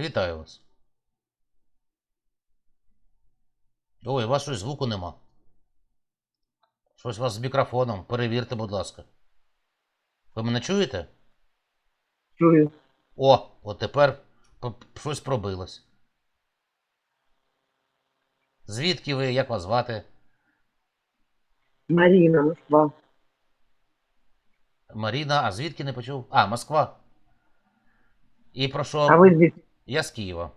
Вітаю вас. Ой, у вас щось звуку нема. Щось у вас з мікрофоном. Перевірте, будь ласка. Ви мене чуєте? Чую. О, от тепер щось пробилось. Звідки ви? Як вас звати? Марина, Москва. Маріна, а звідки не почув? А, Москва. І про що? А вы здесь? Я з Києва.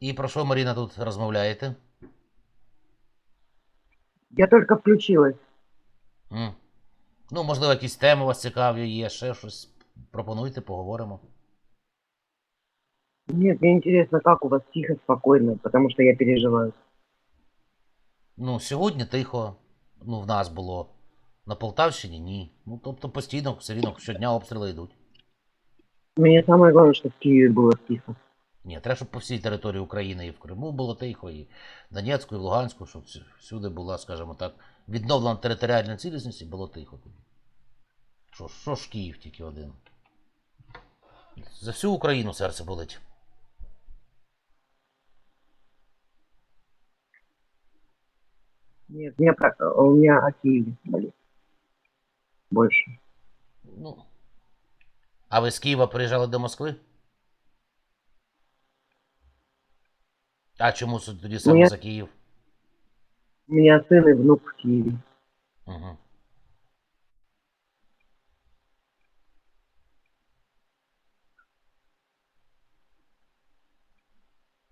І про що, Маріна, тут розмовляєте? Я только включилась. М. Ну, можливо, якісь теми вас цікаві є, ще щось. Пропонуйте, поговоримо. Нет, мне интересно, как у вас тихо, спокойно, потому что я переживаю. Ну, сьогодні тихо, ну, в нас було. На Полтавщині ні. Ну, тобто постійно, все рівно щодня обстріли йдуть. Мне самое главное, что в Киеве было тихо. Ні, треба, щоб по всій території України і в Криму було тихо, і в Донецьку, і в Луганську, щоб всюди була, скажімо так, відновлена територіальна цілісність і було тихо. тоді. Що, ж- що ж Київ тільки один? За всю Україну серце болить. Нет, мне про- у меня о Киеве болит. Больше. Ну. А ви з Києва приїжджали до Москви? А чому с- тоді саме Ні. за Київ? У меня сын и внук в Киеве. Угу.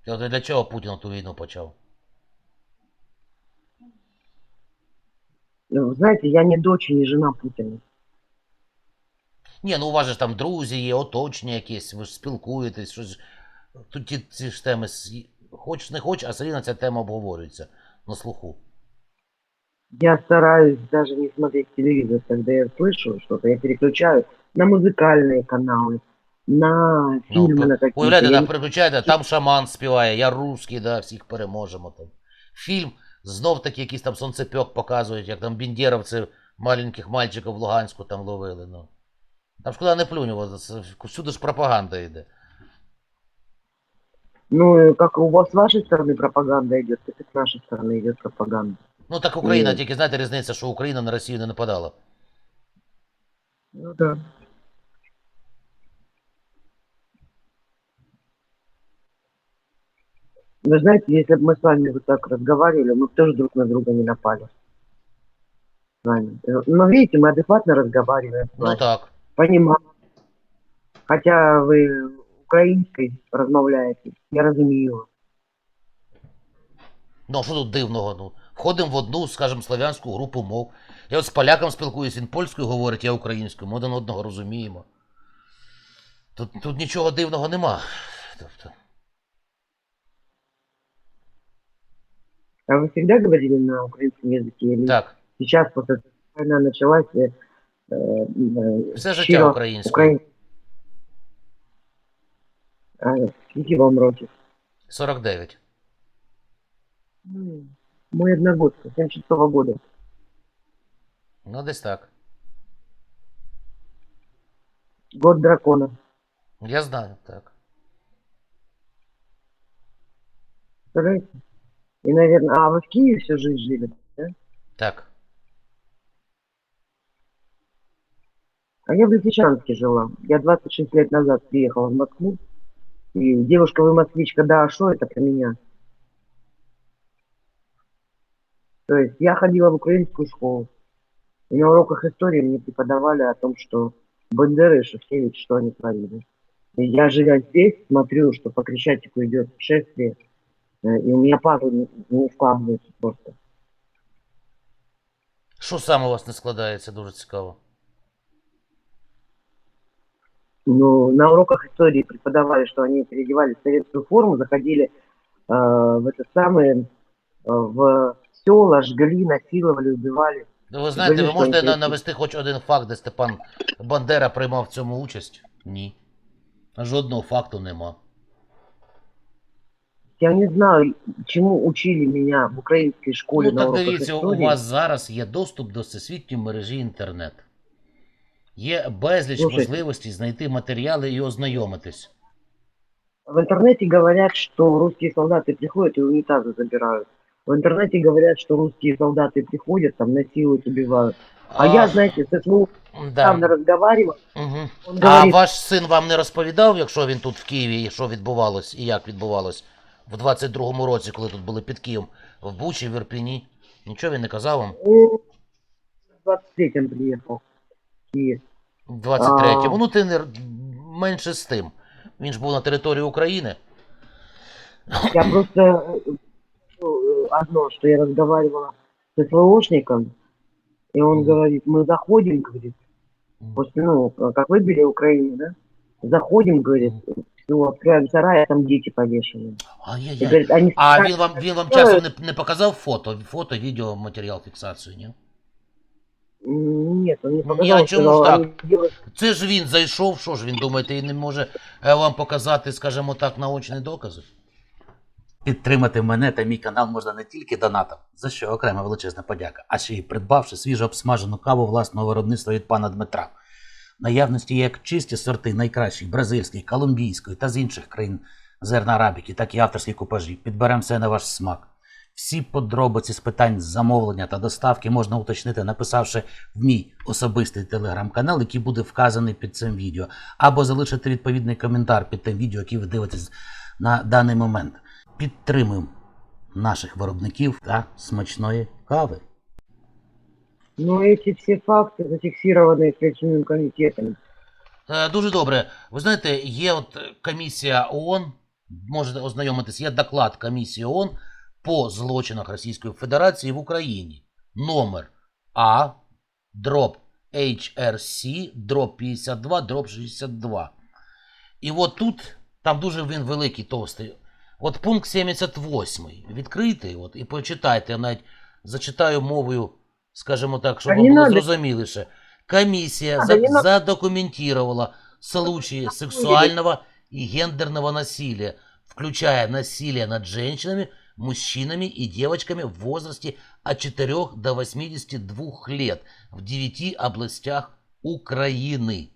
От для чого Путін ту війну почав? Ну, Вы знаете, я не дочь и не жена Путина. Ні, ну у вас же ж там друзі є, оточення якесь, ви ж спілкуєтесь, щось. Тут ті, ці ж теми, с- хоч не хоч, а все рівно ця тема обговорюється на слуху. Я стараюсь даже не смотреть телевизор, когда я слышу что-то, я переключаю на музыкальные каналы, на Ну, фильмы по- на какие-то. Уявляєте, Я так не- переключаєте, там шаман співає, я русський, да, всіх переможемо там. Фільм знов таки якийсь там сонцепьок показують, як там біндєровці маленьких мальчиків в Луганську там ловили. Ну. Там ж куди не плюнь, от це всюди ж пропаганда йде. Ну, э, как у вас с вашей стороны пропаганда идет, так и с нашей стороны идет пропаганда. Ну так Україна, Ні. тільки знаєте різниця, що Україна на Росію не нападала. Ну да. Вы знаете, если бы мы с вами вот так разговаривали, мы бы тоже друг на друга не напали. С вами. Э, Но видите, мы адекватно разговариваем с Ну вами. так. Понимаю. Хотя вы українською розмовляєте, я розумію. Ну, а що тут дивного? Ну, входимо в одну, скажімо, славянську групу мов. Я от з поляком спілкуюсь, він польською говорить, я українською, ми один одного розуміємо. Тут, тут нічого дивного нема. Тобто, А вы всегда говорили на украинском языке? Или так, сейчас, после того, как война началась, э, э, все життя щиро українською. Україн... А, скільки вам років? 49. М, Мой одногодка, 76-го года. Ну, десь так. Год дракона. Я знаю, так. Представляете? И, наверное, а вы в Киеве всю жизнь жили? Так. А я в Лисичанске жила. Я 26 лет назад приехала в Москву. И девушка, вы москвичка, да, а что это про меня? То есть я ходила в украинскую школу. И на уроках истории мне преподавали о том, что Бандера и Шухевич, что они творили. И я, живя здесь, смотрю, что по Крещатику идет шествие, э, и у меня пазл не, не просто. Що саме у вас не складається, дуже цікаво. Ну, на уроках истории преподавали, что они переодевались в советскую форму, заходили э, в это самое, э, в села, жгли, насиловали, убивали. Ну, Ви знаєте, ви Звісно, можете на- інтересно. навести хоч один факт, де Степан Бандера приймав в цьому участь? Ні. Жодного факту нема. Я не знаю, чему учили меня в украинской школе Ну на так уроках дивіться, у истории. вас зараз є доступ до всесвітньої мережі інтернет. Є безліч Слушайте. можливостей знайти матеріали і ознайомитись. В интернете говорят, что русские солдаты приходят и унитазы забирают. В интернете говорят, что русские солдаты приходят, там насилуют, убивают. А, я, знаете, с СВО недавно да. разговаривал, Угу. он А говорит, ваш син вам не розповідав, якщо він тут в Києві, і що відбувалось, і як відбувалось в 22-му році, коли тут були під Києвом, в Бучі, в Ірпіні? Нічого він не казав вам? он в 23-м приехал. в Киев. В 23-му. А. Ну, ти не р- менше з тим. Він ж був на території України. Я просто э, ну, э, одно, что я разговаривала с СВОшником, и он Мгм. говорит, мы заходим, говорит, после, ну, как выбили Украину, да, заходим, говорит, ну, открываем сарай, а там дети повешены. И, Ай-яй-яй. говорит, они А так- він вам, він вам часом не, не показав фото, фото, відео, матеріал, фіксацію, ні? Нет, он не Ні, показал, а чому ж так? Це ж він зайшов, що ж він думаєте, і не може е, вам показати, скажімо так, наочні докази? Підтримати мене та мій канал можна не тільки донатом, за що окрема величезна подяка, а ще й придбавши свіжо обсмажену каву власного виробництва від пана Дмитра. В Наявності як чисті сорти найкращих бразильської, колумбійської та з інших країн зерна арабіки, так і авторські купажі. Підберемо все на ваш смак. Всі подробиці з питань замовлення та доставки можна уточнити, написавши в мій особистий телеграм-канал, який буде вказаний під цим відео, або залишити відповідний коментар під тим відео, яке ви дивитесь на даний момент. Підтримуємо наших виробників та смачної кави. Но эти все факты зафиксированы Следственным комитетом. Е, Дуже добре. Ви знаєте, є от е, комісія ООН, можете ознайомитись, є доклад комісії ООН по злочинах Російської Федерації в Україні. Номер А, дроб HRC, дроб 52, дроб 62. І от тут, там дуже він великий, товстий. От пункт 78. Відкрийте от, і почитайте, я навіть зачитаю мовою, скажімо так, щоб не було зрозуміліше. Комиссия надо, за- задокументировала случаи сексуального и гендерного насилия, включая насилие над женщинами, мужчинами и девочками в возрасте от 4 до 82 лет в 9 областях України.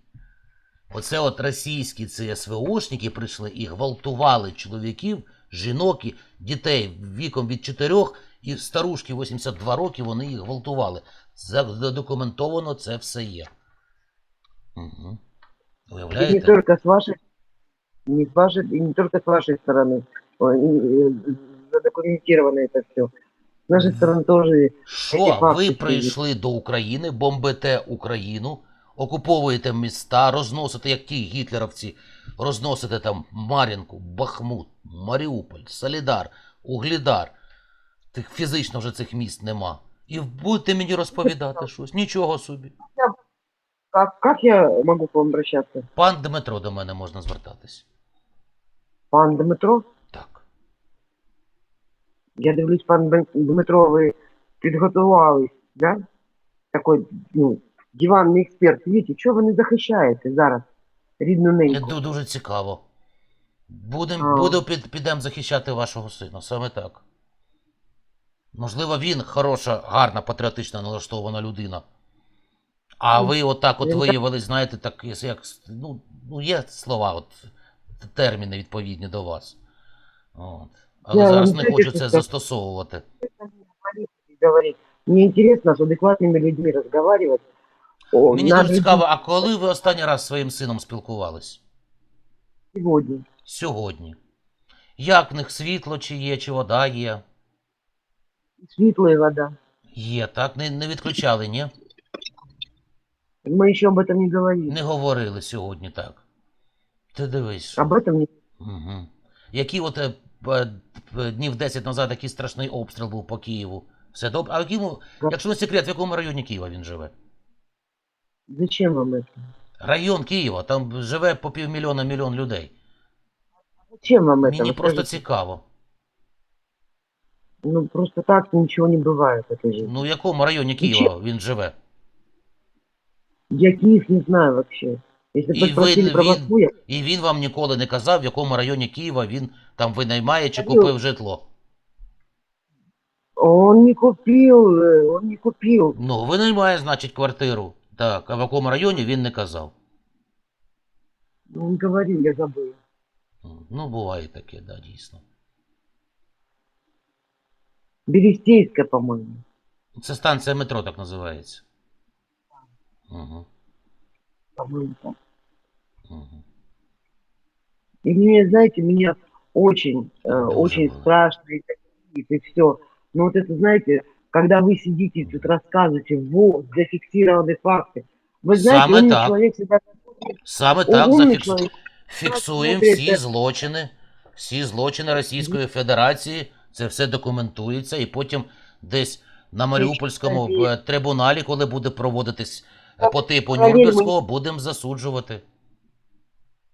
Оце от російські ЦСВОшники прийшли і гвалтували чоловіків, жінок і дітей віком від 4 і старушки 82 роки вони їх гвалтували. Задокументовано це все є. Угу. И не Уявляєте? только с вашей, не вашей, и не только с вашей стороны Ой, и, э, Задокументировано это все. С нашей стороны тоже Що Які факти ви ці? прийшли до України, бомбите Україну, окуповуєте міста, розносите, як ті гітлеровці, розносите там Мар'їнку, Бахмут, Маріуполь, Солідар, Углідар. Тих фізично вже цих міст нема. І будете мені розповідати щось. Нічого собі. Как, как я могу к вам обращаться? Пан Дмитро до мене можна звертатись. Пан Дмитро? Я дивлюсь, пан Дмитро, ви підготувались, да? Такой, ну, диванний експерт. Видите, чого ви не захищаєте зараз рідну неньку? ду- дуже цікаво. Будем, А. буду під, підемо захищати вашого сина, саме так. Можливо, він хороша, гарна, патріотична налаштована людина. А ви отак от Він так- знаєте, так, як, як- ну, ну, є слова, от, терміни відповідні до вас. От Але Я зараз вам не тільки хочу що це скажу. застосовувати. говорить. Мне интересно с адекватными людьми разговаривать. О, Мені надо дуже цікаво, а коли ви останній раз зі своїм сином спілкувались? сегодня. Сьогодні. Як в них світло, чи є, чи вода є? Светлая вода. Є, так? Не, не відключали, ні? Мы еще об этом не говорили. Не говорили сьогодні так. Ти дивись. що. Об этом не... Угу. Які от е, п- п- днів 10 назад який страшний обстріл був по Києву. Все добре. А в якому, Да. якщо не секрет, в якому районі Києва він живе? Зачем вам это? Район Києва, там живе по півмільйона мільйон людей. Зачем вам это? Мені Вы просто скажите. цікаво. Ну, просто так ничего не бывает в этой жизни. Ну в якому районі Києва він живе? Я Киев не знаю вообще. Если бы И вы- спросили про вы- Москву, я... І він вам ніколи не казав, в якому районі Києва він там винаймає чи Та ні. купив житло. он не купил, э, он не купил. Ну, винаймає, значить, квартиру. Так, а в якому районі він не казав. Он говорил, я забыл. М, Ну, буває таке, да, дійсно. Берестейская, по-моему. Це станція метро так називається. Угу, По-моему, так. угу. И мне, знаете, меня очень, э, Да, очень забыла. страшно и тошнит, и все. Но вот это, знаете, когда вы сидите и тут рассказываете, вот, зафиксированы факты. Вы знаете, Самое умный так. человек всегда... Саме О, так умный зафіксуємо. человек. Фіксуємо Смотрите. всі злочини, всі злочини Російської Федерації. Це все документується, і потім десь на Маріупольському Вічна е, трибуналі, коли буде проводитись е, по типу Паралельно. Нюрнберзького, будемо засуджувати.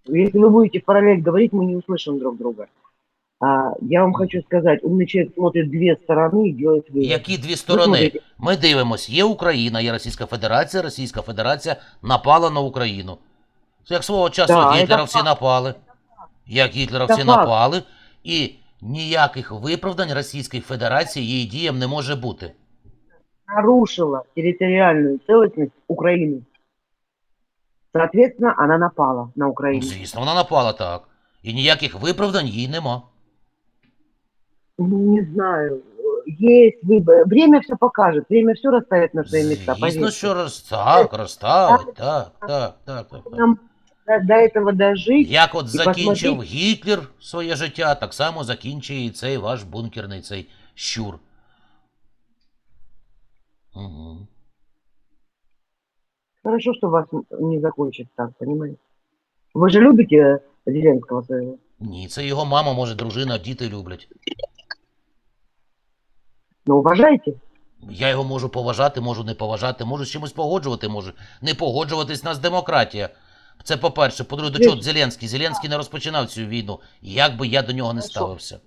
Если вы будете в параллель говорить, мы не услышим друг друга. А, я вам хочу сказать, умный человек смотрит две стороны и делает вывод. Які дві Вы сторони? смотрите, Ми дивимось, є Україна, є Російська Федерація, Російська Федерація напала на Україну. Це як свого часу Да, гітлерівці це факт. напали. Як гітлерівці Це факт. напали, і ніяких виправдань Російської Федерації її діям не може бути. нарушила территориальную целостность Украины. Соответственно, она напала на Ну, Украину. Звісно, вона напала так. І ніяких виправдань їй нема. Ну, не знаю. Есть выбор. Время все покажет. Время все расставит на свои места. Звісно, поверьте. що роз... так, розставить, так, так, так, так. так. Нам до, до этого дожить. Як от закінчив Гітлер своє життя, так само закінчує і цей ваш бункерний цей щур. Угу. Хорошо, что вас не закончит так, понимаете? Вы же любите Зеленского своего? Ні, це його мама, може, дружина, діти люблять. Но уважаете? Я його можу поважати, можу не поважати, можу з чимось погоджувати, можу не погоджуватись, у нас демократія. Це по-перше. По-друге, до чого Зеленський? Зеленський не розпочинав цю війну. Як би я до нього не Хорошо. ставився.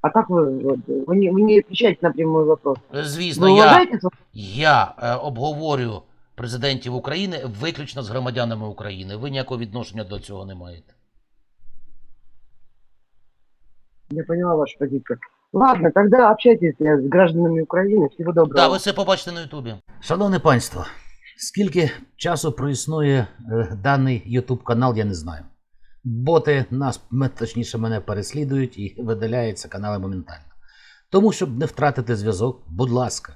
А как вы, вот, вы, не, вы не отвечаете на прямой вопрос? Е, Вы Звісно, я, уважаете своего я е, обговорю президентів України виключно з громадянами України. Ви ніякого відношення до цього не маєте. Я поняла вашу позицию. Ладно, тогда общайтесь э, с гражданами Украины. Всего доброго. Так, ви це побачите на Ютубі. Шановне панство, скільки часу проіснує е, даний YouTube канал, я не знаю. Боти нас, точніше, мене переслідують і видаляються канали моментально. Тому, щоб не втратити зв'язок, будь ласка,